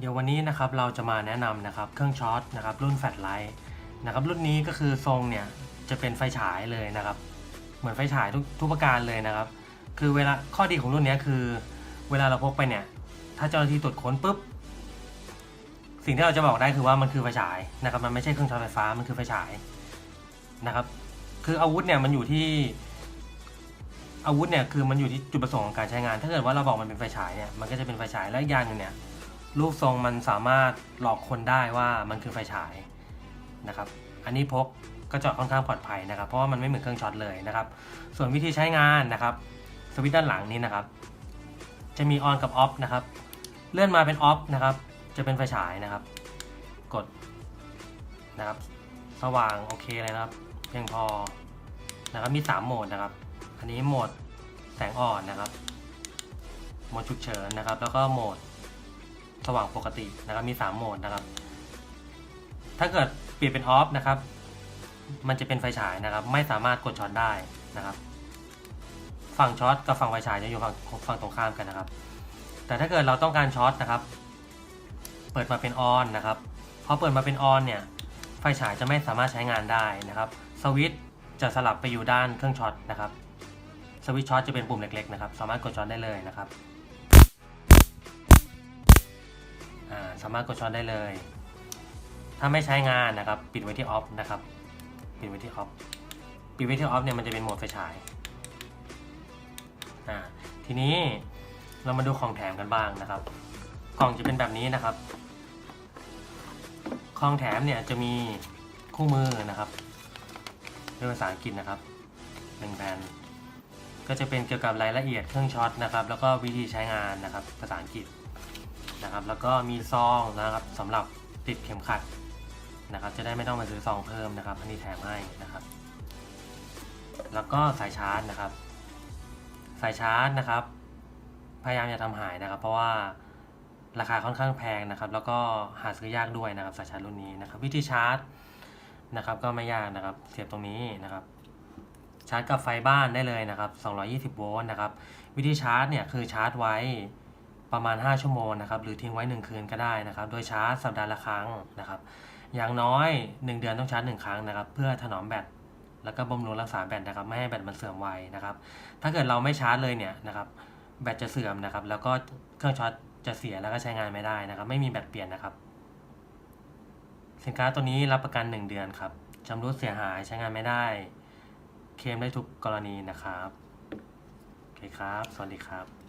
เดี๋ยววันนี้นะครับเราจะมาแนะนำนะครับเครื่องช็อตนะครับรุ่นแฟลชไลท์นะครับรุ่นนี้ก็คือทรงเนี่ยจะเป็นไฟฉายเลยนะครับ เหมือนไฟฉายทุกทุกประการเลยนะครับ คือเวลาข้อดีของรุ่นนี้คือ เวลาเราพกไปเนี่ย ถ้าเจ้าหน้าที่ตรวจค้นปุ๊บสิ่งที่เราจะบอกได้คือว่ามันคือไฟฉายนะครับ มันไม่ใช่เครื่องช็อตไฟฟ้ามันคือไฟฉายนะครับ คืออาวุธเนี่ยมันอยู่ที่อาวุธเนี่ยคือมันอยู่ที่จุดประสงค์ของการใช้งาน ถ้าเกิดว่าเราบอกมันเป็นไฟฉายเนี่ยมันก็จะเป็นไฟฉายและอีกอย่างนึงเนี่ย รูปทรงมันสามารถหลอกคนได้ว่ามันคือไฟฉายนะครับ อันนี้พกก็จะค่อนข้างปลอดภัยนะครับ เพราะว่ามันไม่เหมือนเครื่องช็อตเลยนะครับ ส่วนวิธีใช้งานนะครับ สวิตช์ด้านหลังนี้นะครับ จะมีออนกับออฟนะครับ เลื่อนมาเป็นออฟนะครับ จะเป็นไฟฉายนะครับ กดนะครับ สว่างโอเคเลยนะครับ เพียงพอนะครับ มี 3 โหมดนะครับ อันนี้โหมดแสงอ่อนนะครับ โหมดฉุกเฉินนะครับ แล้วก็โหมด สว่างปกตินะครับมี 3 โหมดนะครับ ถ้าเกิดเปลี่ยนเป็นออฟนะครับ มันจะเป็นไฟฉายนะครับ ไม่สามารถกดช็อตได้นะครับ ฝั่งช็อตกับฝั่งไฟฉายจะอยู่ฝั่งฝั่งตรงข้ามกันนะครับ แต่ถ้าเกิดเราต้องการช็อตนะครับ เปิดมาเป็นออนนะครับพอเปิดมาเป็นออนเนี่ยไฟฉายจะไม่สามารถใช้งานได้นะครับสวิตช์จะสลับไปอยู่ด้านเครื่องช็อตนะครับสวิตช์ช็อตจะเป็นปุ่มเล็กๆนะครับ สามารถกดช็อตได้เลยนะครับ สามารถกดช็อตได้เลย ถ้าไม่ใช้งานนะครับ ปิดไว้ที่ออฟนะครับ ปิดไว้ที่ออฟ ปิดไว้ที่ออฟเนี่ยมันจะเป็นโหมดไฟฉาย ทีนี้เรามาดูของแถมกันบ้างนะครับ กล่องจะเป็นแบบนี้นะครับ ของแถมเนี่ยจะมีคู่มือนะครับเป็นภาษาอังกฤษนะครับหนึ่งแผ่นก็จะเป็นเกี่ยวกับรายละเอียดเครื่องช็อตนะครับ แล้วก็วิธีใช้งานนะครับ ภาษาอังกฤษ นะครับ แล้วก็มีซองนะครับสำหรับติดเข็มขัดนะครับ จะได้ไม่ต้องมาซื้อซองเพิ่มนะครับอันนี้แถมให้นะครับ แล้วก็สายชาร์จนะครับ สายชาร์จนะครับ พยายามอย่าทำหายนะครับ เพราะว่าราคาค่อนข้างแพงนะครับ แล้วก็หาซื้อยากด้วยนะครับสายชาร์จรุ่นนี้นะครับ วิธีชาร์จนะครับ ก็ไม่ยากนะครับ เสียบตรงนี้นะครับ ชาร์จกับไฟบ้านได้เลยนะครับ 220 โวลต์นะครับ วิธีชาร์จเนี่ยคือชาร์จไว้ ประมาณ 5 ชั่วโมงนะครับหรือทิ้งไว้ 1 คืนก็ได้นะครับ โดยชาร์จสัปดาห์ละครั้งนะครับ อย่างน้อย 1 เดือนต้องชาร์จ1ครั้งนะครับ เพื่อถนอมแบตแล้วก็บำรุงรักษาแบตนะครับไม่ให้แบตมันเสื่อมไวนะครับ ถ้าเกิดเราไม่ชาร์จเลยเนี่ยนะครับแบตจะเสื่อมนะครับ แล้วก็เครื่องช็อตจะเสียแล้วก็ใช้งานไม่ได้นะครับ ไม่มีแบตเปลี่ยนนะครับ สินค้าตัวนี้รับประกัน 1 เดือนครับชำรุดเสียหายใช้งานไม่ได้ เคลมได้ทุกกรณีนะครับโอเคครับ สวัสดีครับ